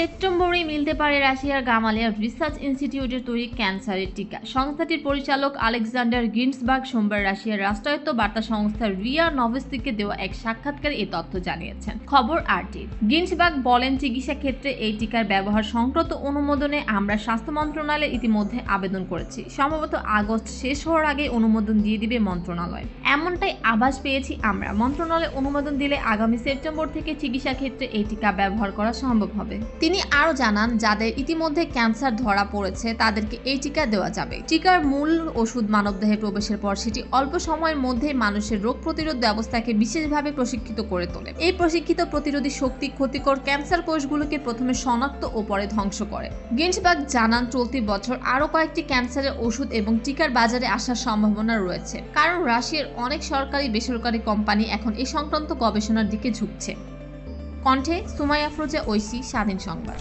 মিলতে পারে রাশিয়ার গামালিয়া রিসার্চ ইনস্টিটিউটের তৈরি ক্যান্সারের টিকা। সংস্থাটির পরিচালক আলেকজান্ডার গিন্সবার্গ সোমবার রাশিয়ার রাষ্ট্রায়ত্ত বার্তা সংস্থা রিয়া নভেস্তিকে দেওয়া এক সাক্ষাৎকারে এই তথ্য জানিয়েছেন। খবর আরটি গিন্সবার্গ বলেন, চিকিৎসা ক্ষেত্রে এই টিকার ব্যবহার সংক্রান্ত অনুমোদনে আমরা স্বাস্থ্য মন্ত্রণালয়ে ইতিমধ্যে আবেদন করেছি। সম্ভবত আগস্ট শেষ হওয়ার আগে অনুমোদন দিয়ে দিবে মন্ত্রণালয়। এমনটাই আভাস পেয়েছি আমরা। মন্ত্রণালয় অনুমোদন দিলে আগামী সেপ্টেম্বর থেকে চিকিৎসা ক্ষেত্রে এই টিকা ব্যবহার করা সম্ভব হবে। তিনি আরও জানান, যাদের ইতিমধ্যে ক্যান্সার ধরা পড়েছে, তাদেরকে এই টিকা দেওয়া যাবে। টিকার মূল ওষুধ মানবদেহে প্রবেশের পর সেটি অল্প সময়ের মধ্যেই মানুষের রোগ প্রতিরোধ ব্যবস্থাকে বিশেষভাবে প্রশিক্ষিত করে তোলে। এই প্রশিক্ষিত প্রতিরোধী শক্তি ক্ষতিকর ক্যান্সার কোষগুলোকে প্রথমে শনাক্ত ও পরে ধ্বংস করে। গিন্সবার্গ জানান, চলতি বছর আরও কয়েকটি ক্যান্সারের ওষুধ এবং টিকার বাজারে আসার সম্ভাবনা রয়েছে। কারণ রাশিয়ার অনেক সরকারি বেসরকারি কোম্পানি এখন এই সংক্রান্ত গবেষণার দিকে ঝুঁকছে। কণ্ঠে সুমাই আফরোজা ঐশী স্বাধীন সংবাদ।